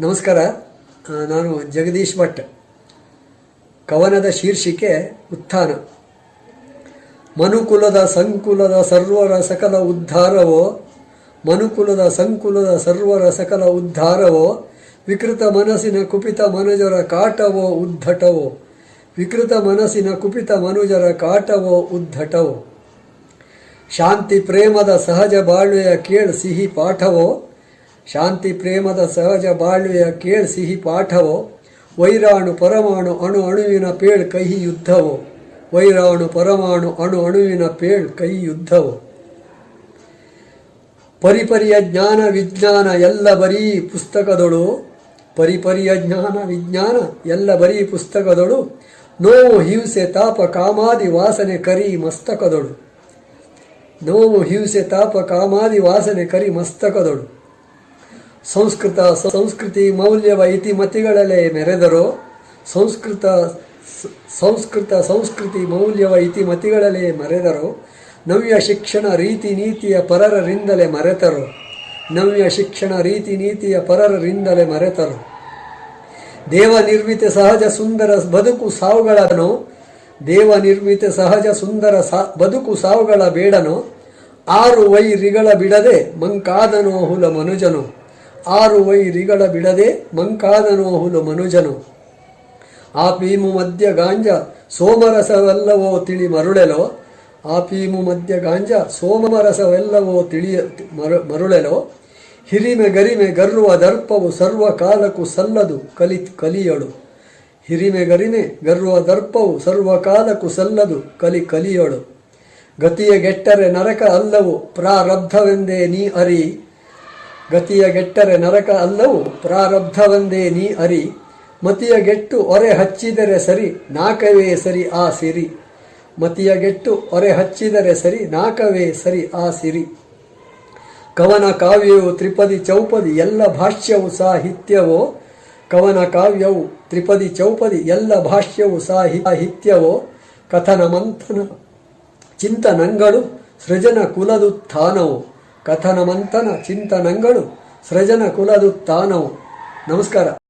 ನಮಸ್ಕಾರ. ನಾನು ಜಗದೀಶ್ ಭಟ್. ಕವನದ ಶೀರ್ಷಿಕೆ ಉತ್ಥಾನ. ಮನುಕುಲದ ಸಂಕುಲದ ಸರ್ವರ ಸಕಲ ಉದ್ಧಾರವೋ, ಮನುಕುಲದ ಸಂಕುಲದ ಸರ್ವರ ಸಕಲ ಉದ್ಧಾರವೋ, ವಿಕೃತ ಮನಸ್ಸಿನ ಕುಪಿತ ಮನುಜರ ಕಾಟವೋ ಉದ್ಧಟವೋ, ವಿಕೃತ ಮನಸ್ಸಿನ ಕುಪಿತ ಮನುಜರ ಕಾಟವೋ ಉದ್ಧಟವೋ. ಶಾಂತಿ ಪ್ರೇಮದ ಸಹಜ ಬಾಳ್ವೆಯ ಕೇಳ್ ಸಿಹಿ ಪಾಠವೋ ಶಾಂತಿ ಪ್ರೇಮದ ಸಹಜ ಬಾಳ್ವೆಯ ಕೇಳ್ ಸಿಹಿ ಪಾಠವೋ? ವೈರಾಣು ಪರಮಾಣು ಅಣು ಅಣುವಿನ ಪೇಳ್ ಕಹಿ ಯುದ್ಧವೋ? ವೈರಾಣು ಪರಮಾಣು ಅಣು ಅಣುವಿನ ಪೇಳ್ ಕೈ ಯುದ್ಧವೋ? ಪರಿಪರಿಯ ಜ್ಞಾನ ವಿಜ್ಞಾನ ಎಲ್ಲ ಬರೀ ಪುಸ್ತಕದೊಳು? ಪರಿಪರಿಯ ಜ್ಞಾನ ವಿಜ್ಞಾನ ಎಲ್ಲ ಬರೀ ಪುಸ್ತಕದೊಳು? ನೋವು, ಹಿಂಸೆ, ತಾಪ, ಕಾಮಾದಿ ವಾಸನೆ, ಕರಿ, ಮಸ್ತಕದೊಳು? ನೋವು, ಹಿಂಸೆ, ತಾಪ, ಕಾಮಾದಿ ವಾಸನೆ, ಕರಿ, ಮಸ್ತಕದೊಳು? ಸಂಸ್ಕೃತ, ಸಂಸ್ಕೃತಿ ಮೌಲ್ಯವ ಇತಿಮತಿಗಳಲ್ಲೇ ಮೆರೆದರು ಸಂಸ್ಕೃತ ಸಂಸ್ಕೃತ, ಸಂಸ್ಕೃತಿ ಮೌಲ್ಯವ ಇತಿಮತಿಗಳಲ್ಲೇ ಮರೆದರು ನವ್ಯ ಶಿಕ್ಷಣ ರೀತಿ ನೀತಿಯ ಪರರರಿಂದಲೇ ಮರೆತರು. ನವ್ಯ ಶಿಕ್ಷಣ ರೀತಿ ನೀತಿಯ ಪರರರಿಂದಲೇ ಮರೆತರು. ದೇವ ನಿರ್ಮಿತ ಸಹಜ ಸುಂದರ ಬದುಕು ಸಾವುಗಳನು ದೇವ ನಿರ್ಮಿತ ಸಹಜ ಸುಂದರ ಸಾ, ಬದುಕು ಸಾವುಗಳ ಬೇಡನು, ಆರು ವೈರಿಗಳ ಬಿಡದೆ ಮಂಕಾದನೋ ಹುಲ ಮನುಜನು. ಆರು ವೈರಿಗಳ ಬಿಡದೆ ಮಂಕಾದನೋ ಮನುಜನು ಮನುಜನು. ಪೀಮು ಮಧ್ಯ ಗಾಂಜ ಸೋಮರಸವೆಲ್ಲವೋ ತಿಳಿ ಮರುಳೆಲೋ ಆ ಪೀಮು ಮಧ್ಯ ಗಾಂಜ ಸೋಮರಸವೆಲ್ಲವೋ ತಿಳಿಯ ಮರು, ಮರುಳೆಲೋ, ಹಿರಿಮೆ ಗರಿಮೆ ಗರ್ವ ದರ್ಪವು ಸರ್ವಕಾಲಕ್ಕೂ ಸಲ್ಲದು ಕಲಿ, ಕಲಿಯಳು. ಹಿರಿಮೆ ಗರಿಮೆ ಗರ್ವ ದರ್ಪವು ಸರ್ವಕಾಲಕ್ಕೂ ಸಲ್ಲದು ಕಲಿ ಕಲಿಯಳು. ಗತಿಯ ಗೆಟ್ಟರೆ ನರಕ ಅಲ್ಲವು ಪ್ರಾರಬ್ಧವೆಂದೇ ನೀ ಅರಿ. ಗತಿಯ ಗೆಟ್ಟರೆ ನರಕ ಅಲ್ಲವು? ಪ್ರಾರಬ್ಧವೆಂದೇ ನೀ ಅರಿ. ಮತಿಯ ಗೆಟ್ಟು ಒರೆ ಹಚ್ಚಿದರೆ ಸರಿ, ನಾಕವೇ ಸರಿ ಆ ಸಿರಿ. ಮತಿಯ ಗೆಟ್ಟು ಒರೆ ಹಚ್ಚಿದರೆ ಸರಿ, ನಾಕವೇ ಸರಿ ಆ ಸಿರಿ. ಕವನ ಕಾವ್ಯವು ತ್ರಿಪದಿ ಚೌಪದಿ, ಎಲ್ಲ ಭಾಷ್ಯವು ಸಾಹಿತ್ಯವೋ? ಕವನ ಕಾವ್ಯವು ತ್ರಿಪದಿ ಚೌಪದಿ, ಎಲ್ಲ ಭಾಷ್ಯವು ಸಾಹಿ ಸಾಹಿತ್ಯವೋ? ಕಥನ ಮಂಥನ, ಚಿಂತನಂಗಳು ಸೃಜನ ಕುಲದುತ್ಥಾನವು? ಕಥನ ಮಂಥನ ಚಿಂತನಂಗಳು ಸೃಜನ ಕುಲದು ತಾನವು ನಮಸ್ಕಾರ.